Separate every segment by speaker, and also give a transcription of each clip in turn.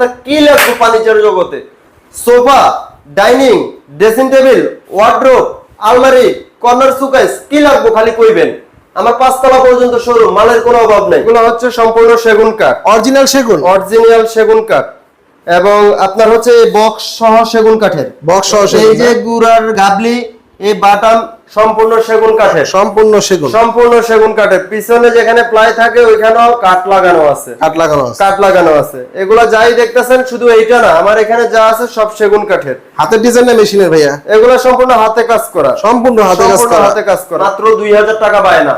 Speaker 1: আপনার কি লাগবে ফার্নিচার জগতে? Sofa dining dressing table wardrobe আলমারি কর্নার সুকাইস কি লাগবে খালি কইবেন? আমার পাঁচতলা পর্যন্ত শোরুম মালের কোনো অভাব নেই। এগুলো হচ্ছে সম্পূর্ণ সেগুন কাঠ।
Speaker 2: অরিজিনাল সেগুন?
Speaker 1: অরিজিনাল সেগুন কাঠ। এবং আপনার হচ্ছে বক্স সহ সেগুন কাঠের।
Speaker 2: বক্স সহ
Speaker 1: এই যে? গুড়ার গাবলি এই বাটাম সম্পূর্ণ সেগুন কাঠের।
Speaker 2: সম্পূর্ণ সেগুন।
Speaker 1: সম্পূর্ণ সেগুন কাঠের। পিছনে যেখানে প্লাই থাকে ওইখানেও কাঠ লাগানো আছে।
Speaker 2: কাঠ লাগানো আছে।
Speaker 1: কাঠ লাগানো আছে। এগুলা যাই দেখতেছেন শুধু এইটা না আমার এখানে যা আছে সব সেগুন কাঠের।
Speaker 2: হাতের ডিজাইন না মেশিনের ভাইয়া?
Speaker 1: এগুলা সম্পূর্ণ হাতে কাজ করা।
Speaker 2: সম্পূর্ণ হাতে কাজ করা।
Speaker 1: হাতে কাজ করা। মাত্র দুই হাজার টাকা বায়না।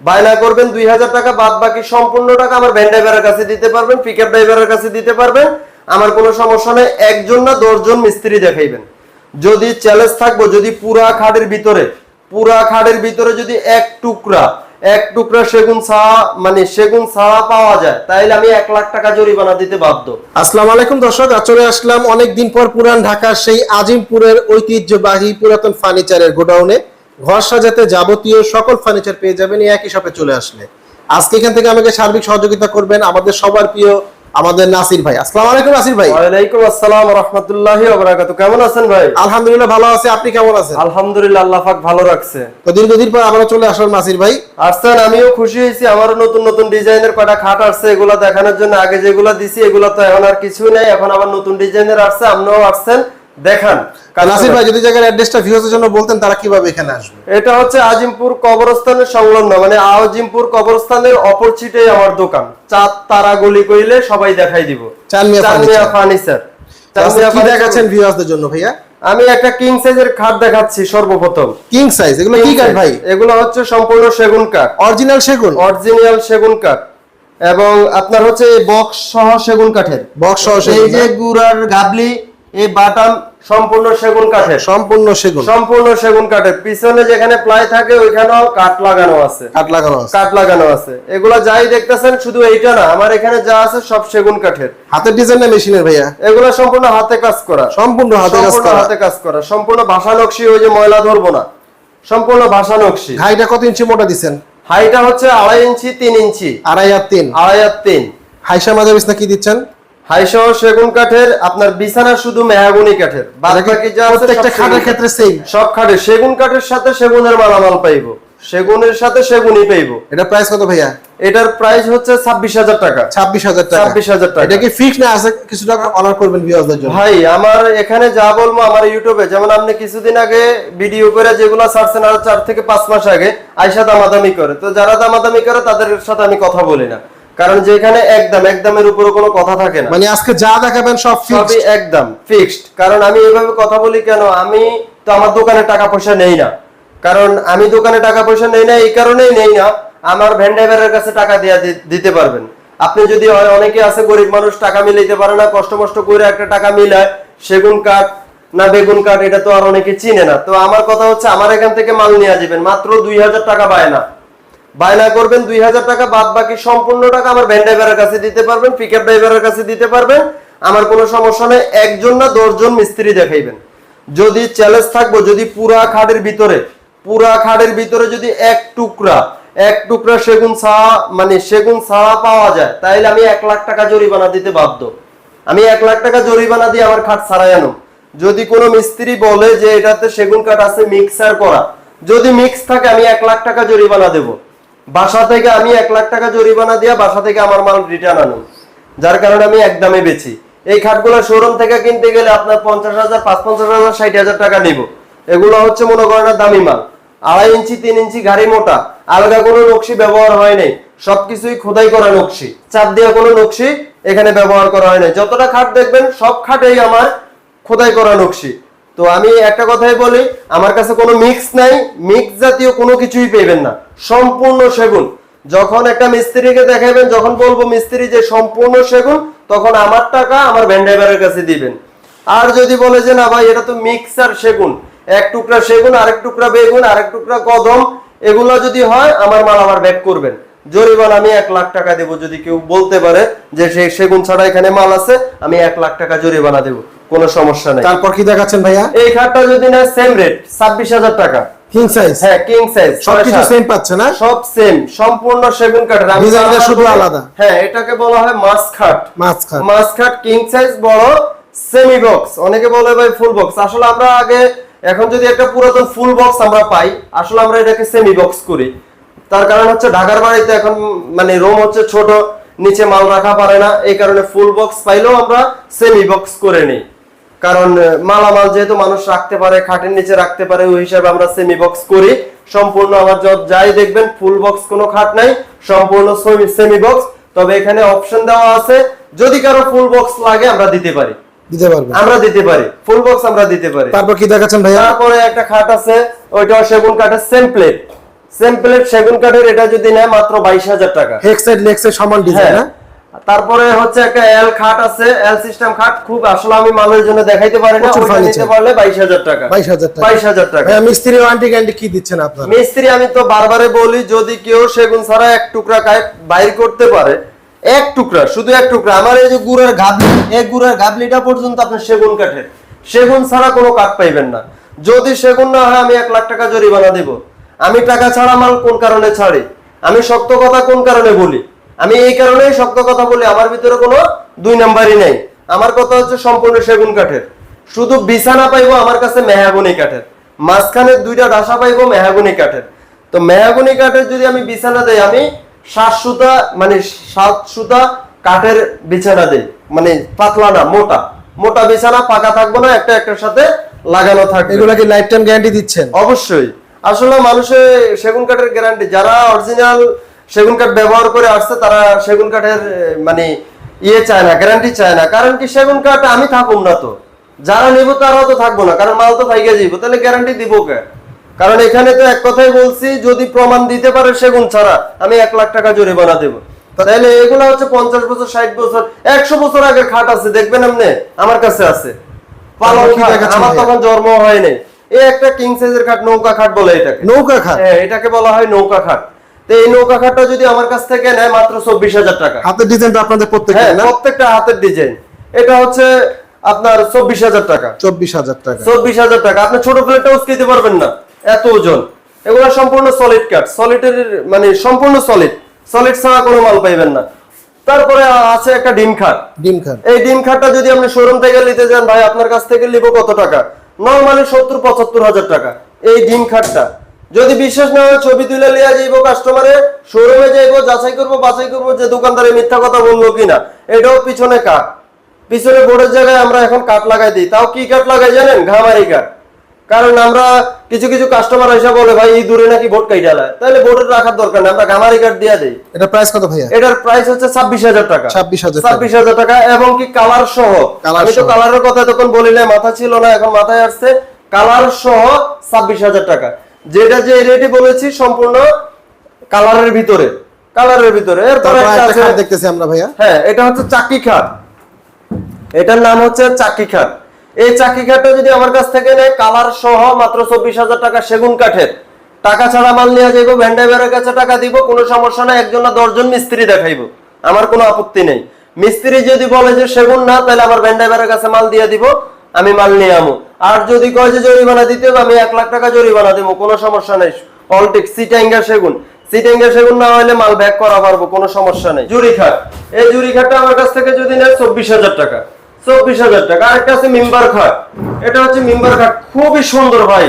Speaker 1: বায়না করবেন দুই হাজার টাকা বাদ বাকি সম্পূর্ণ টাকা আমার ভ্যান ড্রাইভারের কাছে দিতে পারবেন ড্রাইভারের কাছে দিতে পারবেন। আমার কোনো সমস্যা নেই একজন না দশজন মিস্ত্রি দেখাইবেন। যদি চ্যালেঞ্জ থাকব, যদি পুরা খাটের ভিতরে, পুরা খাটের ভিতরে যদি এক টুকরা এক টুকরা সেগুন ছাড়া মানে সেগুন ছাড়া পাওয়া যায়, তাইলে আমি এক লাখ টাকা জরিমানা দিতে বাধ্য।
Speaker 2: আসসালামু আলাইকুম দর্শক চলে আসলাম অনেক দিন পর পুরান ঢাকার সেই আজিমপুরের ঐতিহ্যবাহী পুরাতন ফার্নিচারের গোডাউনে। ঘর সাজাতে যাবতীয় সকল ফার্নিচার পেয়ে যাবেন একই শপে চলে আসলে। আজকে এখান থেকে আমাকে সার্বিক সহযোগিতা করবেন আমাদের সবার প্রিয় আমাদের নাসির ভাই। আসসালামু আলাইকুম নাসির ভাই।
Speaker 1: ওয়া আলাইকুম আসসালাম ওয়া রাহমাতুল্লাহি ওয়া বারাকাতু কেমন আছেন ভাই?
Speaker 2: আলহামদুলিল্লাহ ভালো আছি। আপনি কেমন আছেন?
Speaker 1: আলহামদুলিল্লাহ আল্লাহ পাক ভালো রাখছে।
Speaker 2: তো দীর্ঘদিন পর আবার চলে আসলাম নাসির ভাই।
Speaker 1: আসছেন আমিও খুশি হয়েছি। আমারও নতুন নতুন ডিজাইনের কয়টা খাট আসছে এগুলা দেখানোর জন্য। আগে যেগুলা দিছি এগুলা তো এখন আর কিছু নাই। এখন আবার নতুন ডিজাইনের আসছে। আপনিও আসছেন। দেখান
Speaker 2: নাসির ভাই যদি জায়গার অ্যাড্রেসটা জন্য বলতেন তারা কীভাবে এখানে আসবে?
Speaker 1: এটা হচ্ছে আজিমপুর কবরস্থানের সংলগ্ন মানে আজিমপুর কবরস্থানের অপরচিটে আমার দোকান। চাঁদ তারা গলি কইলে সবাই দেখাই দিব।
Speaker 2: ফার্নিচার কি দেখাচ্ছেন জন্য ভাইয়া?
Speaker 1: আমি একটা কিং সাইজের খাট দেখাচ্ছি সর্বপ্রথম।
Speaker 2: কিং সাইজ এগুলো কি কাঠ ভাই?
Speaker 1: এগুলো হচ্ছে সম্পূর্ণ সেগুন কাঠ।
Speaker 2: অরিজিনাল সেগুন?
Speaker 1: অরিজিনাল সেগুন কাঠ। এবং আপনার হচ্ছে বক্স সহ সেগুন কাঠের।
Speaker 2: বক্স সহ
Speaker 1: এই যে গুড়ার গাবলি এই বাটাম সম্পূর্ণ সেগুন কাঠের।
Speaker 2: সম্পূর্ণ সেগুন।
Speaker 1: সম্পূর্ণ সেগুন কাঠের। পিছনে যেখানে প্লাই থাকে ওইখানেও কাঠ লাগানো আছে।
Speaker 2: কাঠ লাগানো আছে।
Speaker 1: কাঠ লাগানো আছে। এগুলা যাই দেখতেছেন শুধু এইটা না আমার এখানে যা আছে সব সেগুন কাঠের।
Speaker 2: হাতের ডিজাইন না মেশিনের ভাইয়া?
Speaker 1: এগুলো সম্পূর্ণ হাতে কাজ করা।
Speaker 2: সম্পূর্ণ হাতে কাজ করা।
Speaker 1: হাতে কাজ করা। সম্পূর্ণ ভাষা নকশি ওই যে ময়লা ধরবো না। সম্পূর্ণ ভাষা নকশি।
Speaker 2: ঘাইটা কত ইঞ্চি মোটা দিছেন?
Speaker 1: হাইটা হচ্ছে আড়াই ইঞ্চি তিন ইঞ্চি।
Speaker 2: আড়াই আর তিন।
Speaker 1: আড়াই আর তিন।
Speaker 2: হাইসা মাঝে বিছনা কি দিচ্ছেন?
Speaker 1: হাইসহ সেগুন কাঠের আপনার বিছানা শুধু মেহাগুনি কাঠের। বাকি যা
Speaker 2: প্রত্যেকটা খাটের ক্ষেত্রে সেম
Speaker 1: সব খাটে। সেগুন কাঠের সাথে সেগুনের মালামাল পাইবো। সেগুনের সাথে সেগুনই পাইবো।
Speaker 2: এটা প্রাইস কত ভাইয়া?
Speaker 1: এটার প্রাইস হচ্ছে ছাব্বিশ হাজার টাকা।
Speaker 2: ছাব্বিশ হাজার টাকা।
Speaker 1: 26,000 টাকা।
Speaker 2: এটা কি ফিক্স না আছে? কিছু টাকা অনার করবেন ভিউয়ারদের জন্য।
Speaker 1: ভাই আমার এখানে যা বলব আমার ইউটিউবে যেমন আপনি কিছুদিন আগে ভিডিও করে যেগুলো ছাড়ছেন আর চার থেকে পাঁচ মাস আগে আইসা দামাদামি করে। তো যারা দামাদামি করে তাদের সাথে আমি কথা বলি না। কারণ যেখানে একদম একদমের উপরে কোনো কথা থাকে না।
Speaker 2: মানে আজকে যা দেখাবেন সব
Speaker 1: সবই একদম ফিক্সড কারণ আমি এভাবে কথা বলি কেন? আমি তো আমার দোকানে টাকা পয়সা নেই না। কারণ আমি দোকানে টাকা পয়সা নেই না এই কারণেই নেই না। আমার ভ্যান ড্রাইভারের কাছে টাকা দিয়া দিতে পারবেন। আপনি যদি হয় অনেকে আছে গরিব মানুষ টাকা মিলাইতে পারে না কষ্ট মষ্ট করে একটা টাকা মিলায়। সেগুন কাঠ না বেগুন কাঠ এটা তো আর অনেকে চিনে না। তো আমার কথা হচ্ছে আমার এখান থেকে মাল নিয়ে যাবেন মাত্র দুই হাজার টাকা বায়না। বায়না করবেন দুই হাজার টাকা বাদ বাকি সম্পূর্ণ টাকা আমার ভ্যান ড্রাইভারের কাছে দিতে পারবেন পিক আপ ড্রাইভারের কাছে দিতে পারবেন। আমার কোনো সমস্যা নেই, একজন না দশজন মিস্ত্রি দেখাইবেন। যদি চ্যালেঞ্জ থাকব, যদি পুরা খাটের ভিতরে, পুরা খাটের ভিতরে যদি এক টুকরা এক টুকরা সেগুন ছাড়া মানে সেগুন ছাড়া পাওয়া যায়, তাইলে আমি এক লাখ টাকা জরিমানা দিতে বাধ্য। আমি এক লাখ টাকা জরিমানা দিয়ে আমার খাট ছাড়াই আনো যদি কোনো মিস্ত্রি বলে যে এটাতে সেগুন কাঠ আছে মিক্সার করা, যদি মিক্স থাকে, আমি এক লাখ টাকা জরিমানা দেব। বাসা থেকে আমি এক লাখ টাকা জরিমানা দিয়ে বাসা থেকে আমার মাল রিটার্ন আনো, যার কারণে আমি একদমে বেচি। এই খাটগুলো শোরুম থেকে কিনতে গেলে আপনার পঞ্চাশ হাজার পাঁচ পঞ্চাশ হাজার, ষাট হাজার টাকা নিব। এগুলো হচ্ছে মনে করেন দামি মাল। আড়াই ইঞ্চি, তিন ইঞ্চি গাড়ি মোটা আলাদা কোনো নকশি ব্যবহার হয় নাই। সবকিছুই খোদাই করা নকশি। চাপ দেওয়া কোনো নকশি এখানে ব্যবহার করা হয় নাই। যতটা খাট দেখবেন, সব খাটেই আমার খোদাই করা নকশি। তো আমি একটা কথাই বলি, আমার কাছে কোনো মিক্স নাই মিক্স জাতীয় কোনো কিছুই পেবেন না, সম্পূর্ণ সেগুন। যখন একটা মিস্ত্রিকে দেখাবেন, যখন বলব মিস্ত্রি যে সম্পূর্ণ সেগুন, তখন আমার টাকা আমার ভ্যান ড্রাইভারের কাছে দিবেন। আর যদি বলে যে না ভাই, এটা তো মিক্সার সেগুন, এক টুকরা সেগুন, আরেক টুকরা বেগুন, আরেক টুকরা কদম এগুলো যদি হয়, আমার মাল আবার ব্যাক করবেন। জরিমানা আমি এক লাখ টাকা দেবো, যদি কেউ বলতে পারে যে সেই সেগুন ছাড়া এখানে মাল আছে, আমি এক লাখ টাকা জরিমানা দেবো। কোনো সমস্যা নেই।
Speaker 2: তারপর কি দেখাচ্ছেন ভাইয়া?
Speaker 1: এই খাটটা যদি না সেম রেট ছাব্বিশ হাজার টাকা।
Speaker 2: কিং সাইজ
Speaker 1: হ্যাঁ কিং সাইজ
Speaker 2: সবকিছু সেম পাচ্ছে না?
Speaker 1: সব সেম সম্পূর্ণ সেগুন কাঠের আমি
Speaker 2: Design শুধু আলাদা।
Speaker 1: হ্যাঁ এটাকে বলা হয় মাছ খাট।
Speaker 2: মাছ খাট।
Speaker 1: মাছ খাট কিং সাইজ বড় সেমি বক্স অনেকে বলে ভাই ফুল বক্স আসলে আমরা আগে এখন যদি একটা পুরাতন ফুল বক্স আমরা পাই আসলে আমরা এটাকে সেমি বক্স করি। তার কারণ হচ্ছে ঢাকার বাড়িতে এখন মানে রুম হচ্ছে ছোট নিচে মাল রাখা পারে না। এই কারণে ফুল বক্স পাইলেও আমরা সেমি বক্স করে নিই। কারণ মালামাল যেহেতু মানুষ রাখতে পারে খাটের নিচে রাখতে পারে ওই হিসাবে আমরা সেমি বক্স করি। সম্পূর্ণ আমার যত যাই দেখবেন ফুল বক্স কোনো খাট নাই সম্পূর্ণ সেমি বক্স তবে এখানে অপশন দেওয়া আছে যদি কারও ফুল বক্স লাগে আমরা দিতে পারি।
Speaker 2: দিতে
Speaker 1: আমরা দিতে পারি। ফুল বক্স আমরা দিতে পারি।
Speaker 2: তারপর কি দেখাচ্ছেন ভাইয়া?
Speaker 1: তারপরে একটা খাট আছে ওইটা সেগুন কাঠের সেম প্লেট সেম প্লেট সেগুন কাঠের এটা যদি নেয় মাত্র বাইশ হাজার টাকা।
Speaker 2: হেক সাইড লেগ সাইড সমান ডিজাইন
Speaker 1: হ্যাঁ। তারপরে হচ্ছে একটা এল খাট আছে এল সিস্টেম খাট। খুব আসলে আমি মালের জন্য দেখাইতে পারি না ওটা নিতে পারলে বাইশ হাজার টাকা।
Speaker 2: বাইশ হাজার টাকা।
Speaker 1: বাইশ হাজার টাকা।
Speaker 2: ভাইয়া মিস্ত্রি ওয়ারেন্টি গ্যারান্টি কি দিচ্ছেন আপনারা?
Speaker 1: মিস্ত্রি আমি তো বারবারে বলি যদি কেউ সেগুন ছাড়া এক টুকরা কাঠ বাইর করতে পারে। এক টুকরা শুধু এক টুকরা। আমার এই যে গুড়ের গাবলি এই গুড়ের গাবলিটা পর্যন্ত আপনার সেগুন কাঠের সেগুন ছাড়া কোনো কাঠ পাইবেন না। যদি সেগুন না হয় আমি এক লাখ টাকা জরিমানা দেব। আমি টাকা ছাড়া মাল কোন কারণে ছাড়ি? আমি শক্ত কথা কোন কারণে বলি? আমি এই কারণেই শক্ত কথা বলি আমার ভিতরে কোনো দুই নাম্বারই নেই। আমার কথা হচ্ছে সম্পূর্ণ সেগুন কাঠের। শুধু বিছানা পাইবো আমার কাছে মেহাগুনি কাঠের। মাঝখানে দুইটা ডাসা পাইবো মেহাগুনি কাঠের। তো মেহাগুনি কাঠের যদি আমি বিছানা দেই আমি সাত সুতা মানে সাত সুতা কাঠের বিছানা দেই। মানে পাতলা না মোটা। মোটা বিছানা পাকা থাকব না একটা একটার সাথে লাগানো থাকবে।
Speaker 2: এগুলা কি লাইফ টাইম গ্যারান্টি দিচ্ছেন?
Speaker 1: অবশ্যই। আসলে মানুষের সেগুন কাঠের গ্যারান্টি যারা অরিজিনাল সেগুন কাঠ ব্যবহার করে আসছে তারা সেগুন কাঠের মানে ইয়ে চায় না গ্যারান্টি চায় না। কারণ কি সেগুন কাঠ আমি থাকুম না তো। যারা নিব তারাও তো থাকব না কারণ মাল তো ফাইকে যাইব তাহলে গ্যারান্টি দিব কে? কারণ এখানে তো এক কথাই বলছি যদি প্রমাণ দিতে পারে সেগুন ছাড়া আমি এক লাখ টাকা জরিমানা দেবো। তাহলে এগুলো হচ্ছে পঞ্চাশ বছর ষাট বছর একশো বছর আগের খাট আছে দেখবেন আপনি? আমার কাছে আছে। পালং আমার? তখন জন্ম হয়নি এই একটা কিং সাইজের খাট নৌকা খাট বলে এটাকে।
Speaker 2: নৌকা খাট?
Speaker 1: হ্যাঁ এটাকে বলা হয় নৌকা খাট। তো এই নৌকা খাটটা যদি আমার কাছ থেকে নেয় মাত্র চব্বিশ হাজার টাকা।
Speaker 2: হাতের ডিজাইনটা আপনাদের প্রত্যেকটা
Speaker 1: হ্যাঁ প্রত্যেকটা হাতের ডিজাইন। এটা হচ্ছে আপনার চব্বিশ হাজার টাকা।
Speaker 2: চব্বিশ হাজার টাকা।
Speaker 1: চব্বিশ হাজার টাকা। আপনি ছোট প্লেটটা উস্কিতে পারবেন না। এত ওজন। এগুলো সম্পূর্ণ সলিড কাঠ সলিডের মানে সম্পূর্ণ সলিড সলিড ছাড়া কোনো মাল পাইবেন না। তারপরে আছে একটা ডিম খাট।
Speaker 2: ডিম খাট।
Speaker 1: এই ডিম খাটটা যদি আপনি শোরুম থেকে নিতে যান ভাই আপনার কাছ থেকে নিব কত টাকা? নর্মালি সত্তর পঁচাত্তর হাজার টাকা। এই ডিম খাটটা। যদি বিশ্বাস না হয় ছবি তুলে লিয়া যাইবো কাস্টমারে শোরুমে যাইবো যাচাই করব বাছাই করব যে দোকানদারে মিথ্যা কথা বলল কিনা। এটাও পিছনে কাঠ। পিছনে বোর্ডের জায়গায় আমরা এখন কাঠ লাগাই দিই। তাও কি কাঠ লাগাই জানেন? ঘামারি কাঠ। কারণ আমরা কিছু কিছু কাস্টমার এসে বলে ভাই এই দূরে নাকি ভোট কাইটা লায় তাহলে বোর্ডের রাখার দরকার নেই। আমরা ঘামারি কাঠ দিয়ে দিই।
Speaker 2: এটা প্রাইস কত ভাইয়া?
Speaker 1: এটার প্রাইস হচ্ছে ছাব্বিশ হাজার টাকা।
Speaker 2: 26,000 টাকা।
Speaker 1: ছাব্বিশ হাজার টাকা এবং কি কালার সহ? আমি তো কালারের কথা তখন বলিলে মাথা ছিল না এখন মাথায় আসছে। কালার সহ ছাব্বিশ হাজার টাকা। যেটা যে রেটে বলেছি সম্পূর্ণ কালারের ভিতরে। কালারের ভিতরে।
Speaker 2: দেখতেছি আমরা ভাইয়া।
Speaker 1: হ্যাঁ এটা হচ্ছে চাকি খাট। এটার নাম হচ্ছে চাকি খাট। এই চাকি খাটটা যদি আমার কাছ থেকে নেয় কালার সহ মাত্র চব্বিশ হাজার টাকা সেগুন কাঠের। টাকা ছাড়া মাল নিয়ে যাইবো ভ্যান্ডাইভারের কাছে টাকা দিব কোনো সমস্যা নাই একজন না দশজন মিস্ত্রি দেখাইবো। আমার কোনো আপত্তি নেই। মিস্ত্রি যদি বলে যে সেগুন না তাহলে আমার ভ্যান্ডাইভারের কাছে মাল দিয়ে দিব। আমি মাল নিয়ে আমো। আর যদি কয় যে জরিমানা দিতে হবে আমি এক লাখ টাকা জরিমানা দিব কোনো সমস্যা নেই। অলটিক সিটাইঙ্গা সেগুন। সিটেঙ্গা সেগুন না হলে মাল ব্যাক করা পারব কোনো সমস্যা নেই। জুরি খাট এই জুরি খাটটা আমার কাছ থেকে যদি নেয় চব্বিশ হাজার টাকা। চব্বিশ হাজার টাকা। আরেকটা আছে মিম্বার খাট। এটা হচ্ছে মিম্বার খাট। খুবই সুন্দর ভাই।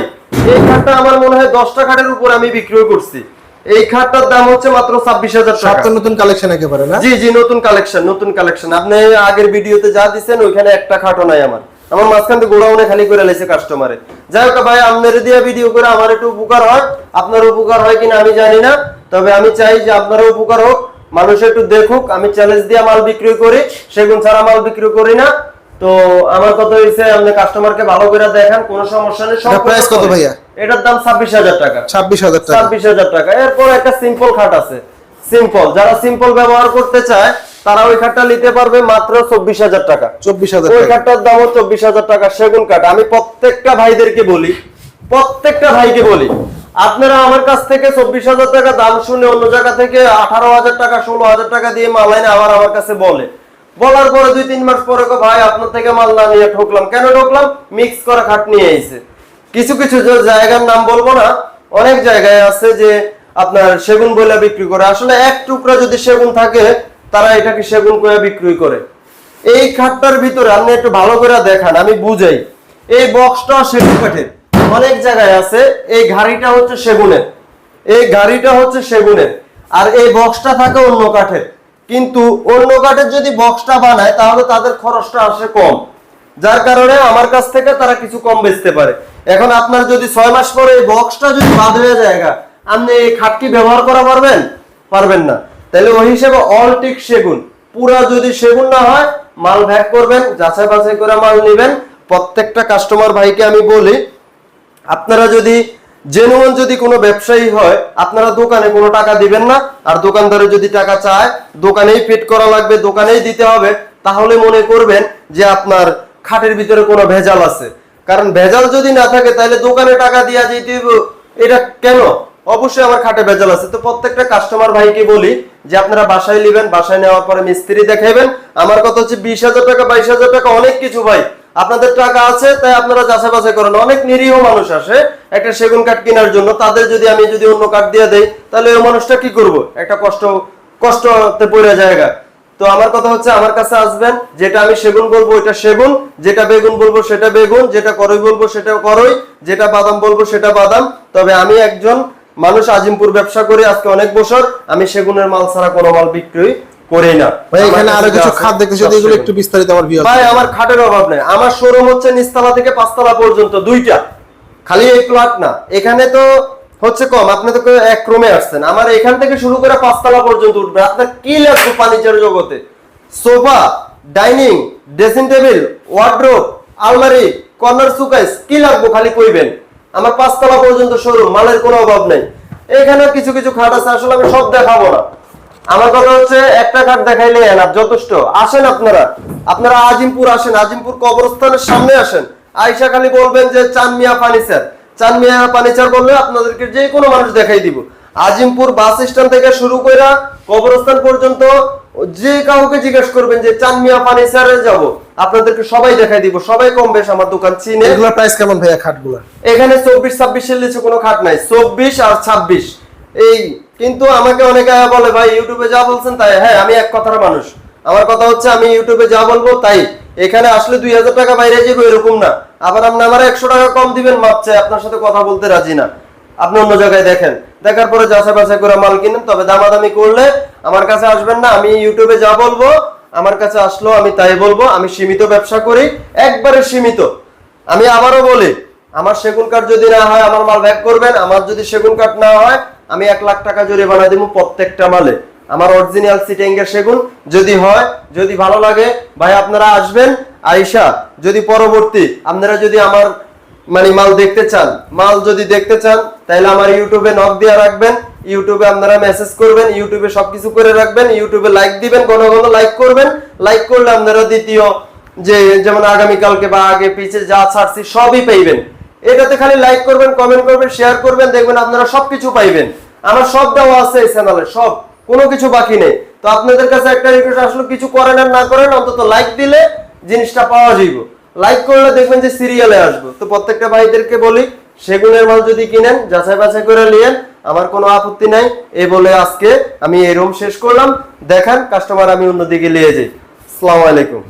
Speaker 1: এই খাটটা আমার মনে হয় দশটা খাটের উপর আমি বিক্রি করছি। এই খাটটার দাম হচ্ছে মাত্র ছাব্বিশ হাজার টাকা।
Speaker 2: নতুন কালেকশন একেবারে না?
Speaker 1: জি জি নতুন কালেকশন নতুন কালেকশন আপনি আগের ভিডিওতে যা দিচ্ছেন ওইখানে একটা খাটও নাই আমার। আমার মাঝখান থেকে গোড়াউনে খালি করে লাইছে কাস্টমারে যাই হোক ভাই আপনার দিয়ে ভিডিও করে আমার একটু উপকার হয়। আপনার উপকার হয় কিনা আমি জানি না। তবে আমি চাই যে আপনারও উপকার হোক মানুষ একটু দেখুক। আমি চ্যালেঞ্জ দিয়ে মাল বিক্রি করি সেগুন ছাড়া মাল বিক্রি করি না। তো আমার কথা হয়েছে আপনি কাস্টমারকে ভালো করে দেখান কোনো সমস্যা নেই
Speaker 2: এটা price কত ভাইয়া?
Speaker 1: এটার দাম ছাব্বিশ হাজার টাকা।
Speaker 2: ছাব্বিশ হাজার টাকা।
Speaker 1: ছাব্বিশ হাজার টাকা। এরপর একটা সিম্পল খাট আছে। সিম্পল যারা সিম্পল ব্যবহার করতে চায় তারা ওই খাটটা নিতে পারবে মাত্র চব্বিশ হাজার টাকা।
Speaker 2: চব্বিশ হাজার
Speaker 1: ওই খাটটার দামও চব্বিশ হাজার টাকা সেগুন কাঠ। আমি প্রত্যেকটা ভাইদেরকে বলি প্রত্যেকটা ভাইকে বলি আপনারা আমার কাছ থেকে চব্বিশ হাজার টাকা দাম শুনে অন্য জায়গা থেকে আঠারো হাজার টাকা ষোলো হাজার টাকা দিয়ে মাল আইনে আবার আমার কাছে বলে। বলার পরে দুই তিন মাস পরে ভাই আপনার থেকে মাল না নিয়ে ঠকলাম। কেন ঠকলাম? মিক্স করা খাট নিয়ে এসে কিছু কিছু জায়গার নাম বলব না অনেক জায়গায় আছে যে আপনার সেগুন বইলা বিক্রি করে। আসলে এক টুকরা যদি সেগুন থাকে তারা এটাকে সেগুন করে বিক্রি করে। এই খাটটার ভিতরে আপনি একটু ভালো করে দেখান, আমি বুঝাই। এই বক্সটা সেগুন কাঠের। অনেক জায়গায় আছে, এই ঘাড়িটা হচ্ছে সেগুনের। এই গাড়িটা হচ্ছে সেগুনের। আর এই বক্সটা থাকে অন্য কাঠের। কিন্তু অন্য কাঠের যদি বক্সটা বানায়, তাহলে তাদের খরচটা আসে কম। যার কারণে আমার কাছ থেকে তারা কিছু কম বেচতে পারে। এখন আপনার যদি ছয় মাস পরে এই বক্সটা যদি বাদ হয়ে যায় আপনি এই খাটটি ব্যবহার করা পারবেন? পারবেন না। তাহলে ওই হিসেবে অল টিক সেগুন। পুরা যদি সেগুন না হয়, মাল ভ্যাক করবেন, যাচাই বাছাই করে মাল নেবেন। প্রত্যেকটা কাস্টমার ভাইকে আমি বলি, আপনারা যদি জেনুয়ান যদি কোনো ব্যবসায়ী হয়, আপনারা দোকানে কোনো টাকা দিবেন না। আর দোকানদারে যদি টাকা চায়, দোকানেই ফিট করা লাগবে, দোকানেই দিতে হবে। তাহলে মনে করবেন যে আপনার খাটের ভিতরে কোনো ভেজাল আছে। কারণ ভেজাল যদি না থাকে, তাহলে দোকানে টাকা দিয়া যেতে এটা কেন? অবশ্যই আমার খাটে ভেজাল আছে। তো প্রত্যেকটা কাস্টমার ভাইকে বলি যে আপনারা বাসায় নেবেন, বাসায় নেওয়ার পরে মিস্ত্রি দেখাইবেন। আমার কথা হচ্ছে বিশ হাজার টাকা, বাইশ হাজার টাকা অনেক কিছু ভাই। আপনাদের টাকা আছে, তাই আপনারা যাচাই বাছাই করেন। অনেক নিরীহ মানুষ আসে একটা সেগুন কাঠ কেনার জন্য। তাদের যদি আমি যদি অন্য কাঠ দিয়ে দেই, তাহলে ওই মানুষটা কি করব? একটা কষ্ট, কষ্টতে পড়ে জায়গা তো আমার কথা হচ্ছে, আমার কাছে আসবেন, যেটা আমি সেগুন বলব ওইটা সেগুন, যেটা বেগুন বলব সেটা বেগুন, যেটা করই বলব সেটা করই, যেটা বাদাম বলব সেটা বাদাম। তবে আমি একজন মানুষ আজিমপুর ব্যবসা করে আজকে অনেক বছর আমি সেগুনের মাল ছাড়া কোনো মাল বিক্রি করি না।
Speaker 2: ভাই এখানে আরও
Speaker 1: কিছু
Speaker 2: খাট যদি এগুলো একটু বিস্তারিত আমার ভিউ
Speaker 1: ভাই আমার খাটের অভাব নেই। আমার শোরুম হচ্ছে নিচতলা থেকে পাঁচতলা পর্যন্ত দুইটা। খালি এই প্লট না। এখানে তো হচ্ছে কম আপনি তো এক রুমে আসছেন। আমার এখান থেকে শুরু করে পাঁচতলা পর্যন্ত উঠবে। আপনার কি লাগবে ফার্নিচার জগতে? Sofa dining dressing table wardrobe আলমারি কর্নার সুকাইস কি লাগবে খালি কইবেন? আমার পাঁচতলা পর্যন্ত শোরুম মালের কোনো অভাব নেই। এখানে কিছু কিছু খাট আছে, আসলে আমি সব দেখাবো না। আমার কথা হচ্ছে, একটা খাট দেখাইলে যথেষ্ট। আসেন আপনারা। আপনারা আজিমপুর আসেন, আজিমপুর কবরস্থানের সামনে আসেন। আইসা খালি বলবেন যে, চানমিয়া ফার্নিচার। চানমিয়া ফার্নিচার বললে আপনাদেরকে যে কোনো মানুষ দেখাই দিব। আজিমপুর বাস স্ট্যান্ড থেকে শুরু করে কবরস্থান পর্যন্ত যে কাউকে জিজ্ঞেস করবেন যে চানমিয়া ফার্নিচারে যাব। আপনাদেরকে সবাই দেখাই দিব। সবাই কম বেশ আমার দোকান চিনে।
Speaker 2: এগুলোর প্রাইস কেমন ভাইয়া খাটগুলো?
Speaker 1: এখানে চব্বিশ ছাব্বিশের লিচু কোনো খাট নাই। চব্বিশ আর ছাব্বিশ। এই কিন্তু আমাকে অনেকে বলে ভাই ইউটিউবে যা বলছেন তাই। হ্যাঁ আমি এক কথার মানুষ। আমার কথা হচ্ছে আমি ইউটিউবে যা বলব তাই। এখানে আসলে দুই হাজার টাকা বাইরে যাব এরকম না। আবার আপনি আমার একশো টাকা কম দিবেন মাপ চাই। আপনার সাথে কথা বলতে রাজি না। আপনি অন্য জায়গায় দেখেন। দেখার পরে যাচাই বাছাই করে মাল কিনেন, তবে দামাদামি করলে আমার কাছে আসবেন না, আমি ইউটিউবে যা বলব, আমার কাছে আসলো, আমি তাই বলব, আমি সীমিত ব্যবসা করি, একবারে সীমিত। আমি আবারও বলি, আমার সেগুন কাঠ যদি না হয়, আমার মাল ব্যাক করবেন, আমার যদি সেগুন কাঠ না হয়, আমি এক লাখ টাকা জুড়ে জরিমানা দিব প্রত্যেকটা মালে। আমার অরিজিনাল সিটেঙ্গের সেগুন যদি হয়, যদি ভালো লাগে, ভাই আপনারা আসবেন, আইসা, যদি পরবর্তী, আপনারা যদি আমার মানে মাল দেখতে চান। মাল যদি দেখতে চান, তাহলে আমার ইউটিউবে নক দিয়ে রাখবেন। ইউটিউবে আপনারা মেসেজ করবেন, ইউটিউবে সবকিছু করে রাখবেন, ইউটিউবে লাইক দিবেন, ঘন ঘন লাইক করবেন। লাইক করলে আপনারা দ্বিতীয় যে, যেমন আগামীকালকে বা আগে পিছে যা ছাড়ছি সবই পাইবেন। এটাতে খালি লাইক করবেন কমেন্ট করবেন শেয়ার করবেন, দেখবেন আপনারা সবকিছু পাইবেন। আমার সব দেওয়া আছে এই চ্যানেলে সব। কোনো কিছু বাকি নেই। তো আপনাদের কাছে একটা রিকোয়েস্ট আসলে, কিছু করেন আর না করেন, অন্তত লাইক দিলে জিনিসটা পাওয়া যাইব। লাইক করলে দেখবেন যে সিরিয়ালে আসব। তো প্রত্যেকটা ভাইদেরকে বলি, সেগুনের মাল যদি কিনেন, যাচাই বাছাই করে নিয়েন, আমার কোনো আপত্তি নাই। এ বলে আজকে আমি এই রুম শেষ করলাম। দেখান কাস্টমার আমি অন্যদিকে নিয়ে যাই। আসসালামু আলাইকুম।